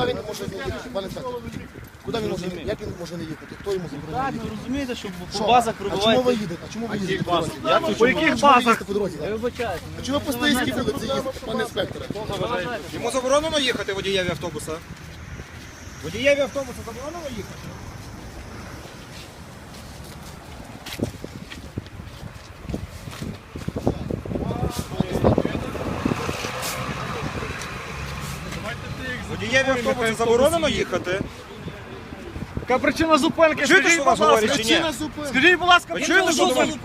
куди він може не їхати, пане? Куди він може, як він може не їхати? Хто йому заборонив Так, їхати? ви розумієте, що по Що? базах А чому ви пробуваєте. їдете? А чому ви їздите по дорозі? По яких базах? по дорозі? Я вибачаюсь. А чому ви по Стоїцькій вулиці їздите, пане інспекторе? Йому заборонено їхати водієві автобуса? Водієві автобуса заборонено їхати? Водієві автобуса заборонено їхати? Яка причина зупинки? Чуєте, що вас говорять чи ні? Причина. Скажіть, будь ласка, причину що зупинки.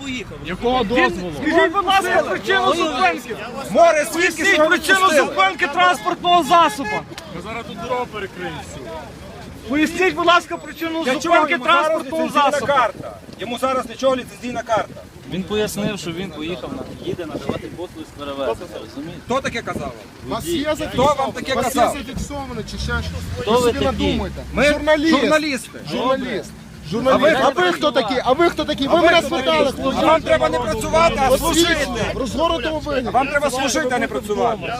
Якого дозволу? Скажіть, будь ласка, причину зупинки. Море Поясніть що причину зупинки транспортного засобу. Ми зараз тут дорогу перекриємо всю. Поясніть, будь ласка, причину зупинки транспортного засобу. карта? Йому зараз для чого ліцензійна карта? Він пояснив, що він поїхав на їде надавати послуги з перевезення. Розумієте? Хто таке казав? Вас є Хто зафіксовано? вам таке У вас є казав? зафіксовано чи ще щось? Хто ви собі такі? надумайте. Ми Журналіст. журналісти. Журналіст. Журналіст. А ви хто такі? А ви хто такі? Ви мене спитали, А вам треба не працювати, а служити. В розгорнутому вигляді. Вам треба служити, а не працювати.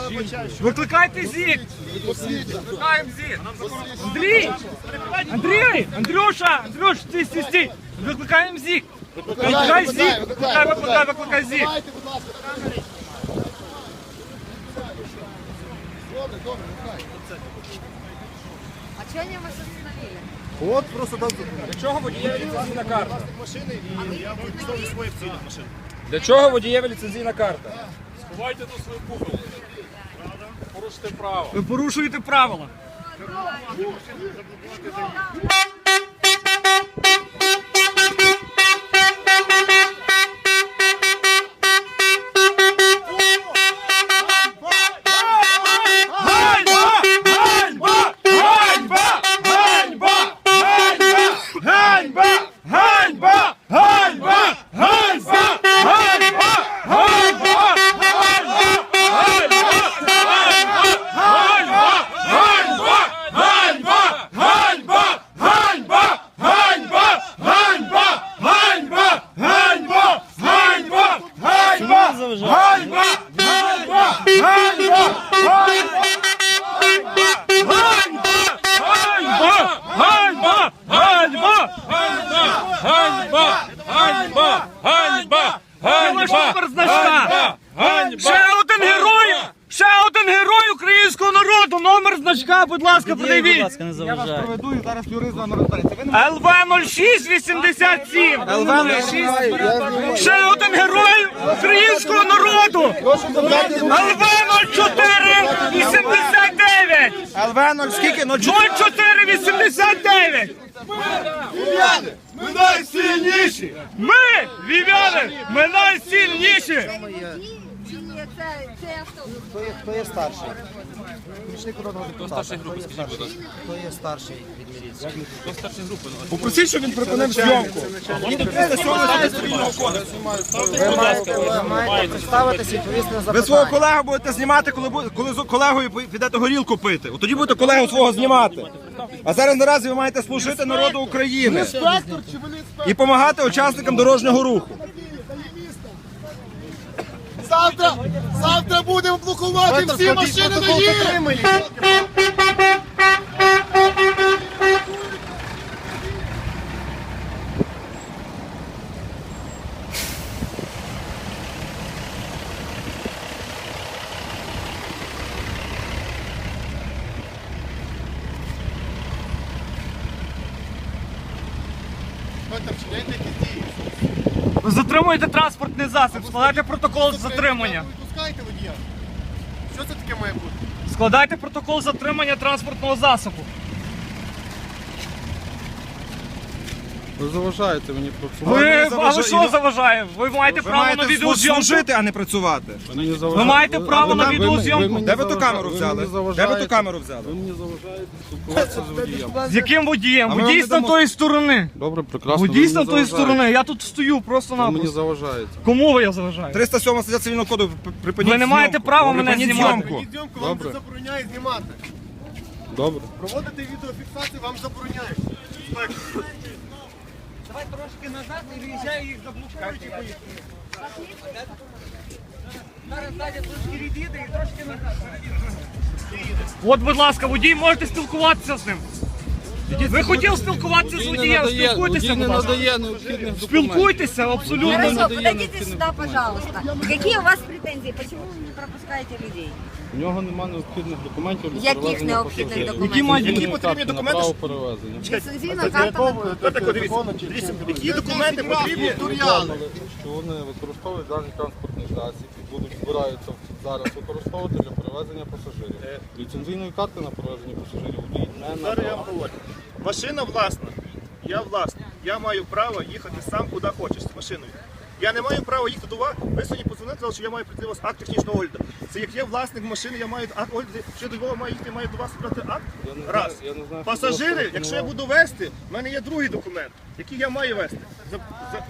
Викликайте ЗІК. Викликаємо ЗІК. Андрій! Андрій! Андрюша! Андрюш, стій, стій, стій! Викликаємо ЗІК. Викликай ЗІК. викликай, Викликай, викликай, ЗІК. Давайте, будь ласка. Добре, добре, нехай. А что они вас остановили? От просто там Для чого водієві ліцензійна карта? Для чого водієві ліцензійна карта? Сховайте тут свою кухоль. Порушите право. Ви порушуєте правила. Чому Гальба! Гальба! Гальба! Гальба! Гальба! Гальба! Гальба! Гальба! ваш номер значка! Ще один герой! Ще один герой українського народу! Номер значка, будь ласка, Будь придивіть! ласка, не заважайте. Проведу і зараз юрист з вами розбереться. Ви ЛВ 0687! ЛВ Ще один герой українського народу! ЛВ 0489! ЛВ 0 скільки? 0489! Ми найсильніші! Ми, львів'яни, ми найсильніші! Це це автобус. Хто є старший? Помічник народного депутата. Хто є старший? Хто є старший від міліції? Попросіть, щоб він припинив зйомку. Ви маєте, ви маєте представитися і відповісти на Ви свого колегу будете знімати, коли, бу- коли з колегою підете горілку пити. От тоді будете колегу свого знімати. А зараз наразі ви маєте служити народу України Інспектор чи ви не інспектор? і допомагати учасникам дорожнього руху. Завтра, завтра будемо блокувати всі машини на їх! Ви затримуєте транспортний засіб, складайте протокол затримання. Випускайте водія. Що це таке має бути? Складайте протокол затримання транспортного засобу. Ви заважаєте мені працювати. Ви, а ви що заважає? Ви маєте Ви право на маєте відеозйомку. служити, а не працювати. Ви мені Ви заважаєте. маєте право на ви- ви- відеозйомку. мені Де ви ту камеру Ви взяли? мені Де ви ту камеру взяли? Ви мені заважаєте спілкуватися з водієм. З яким водієм? А ми Водій з дамо- тої сторони. Добре, прекрасно. Водій ви з мені на тої заважаєте. сторони. Я тут стою Ви просто-напросто. мені заважаєте. Кому ви я заважаю? 307 стаття цивільного коду. п- Припиніть Ви не маєте зйомку. права мене Припиніть знімати. зйомку. Зйомку вам Добре. забороняє знімати. Добре. Проводити відеофіксацію вам забороняє. Давай трошки назад і виїжджаю їх заблокують і поїхали. Зараз далі трошки відійде і трошки назад. От, будь ласка, водій, можете спілкуватися з ним. Ви хотіли спілкуватися з водієм, спілкуйтеся, будь ласка. необхідних Спілкуйтеся, абсолютно. Хорошо, подойдите сюда, пожалуйста. Какие у вас претензии? Почему вы не пропускаете людей? У нього немає необхідних документів для Яких перевезення необхідних пасажирів. документів? мають Які потрібні на документи? право перевезення. Ліцензійна карта на Так, дивіться, дивіться, які документи потрібні? Що вони використовують даний транспортний засіб і будуть збираються зараз використовувати для перевезення пасажирів. Ліцензійної карти на перевезення пасажирів водій Зараз я вам говорю. Машина власна. Я власник. Я маю право їхати сам куди хочеш з машиною. Я не маю права їхати до вас. Ви сьогодні позвонили, сказали, що я маю прийти у вас акт технічного огляду. Це як я власник машини, я маю акт огляду. Що до Львова маю їхати, маю до вас брати акт? Я не знаю- Раз. я не знаю, Пасажири, якщо я буду вести, в мене є другий документ, який я маю вести. За, за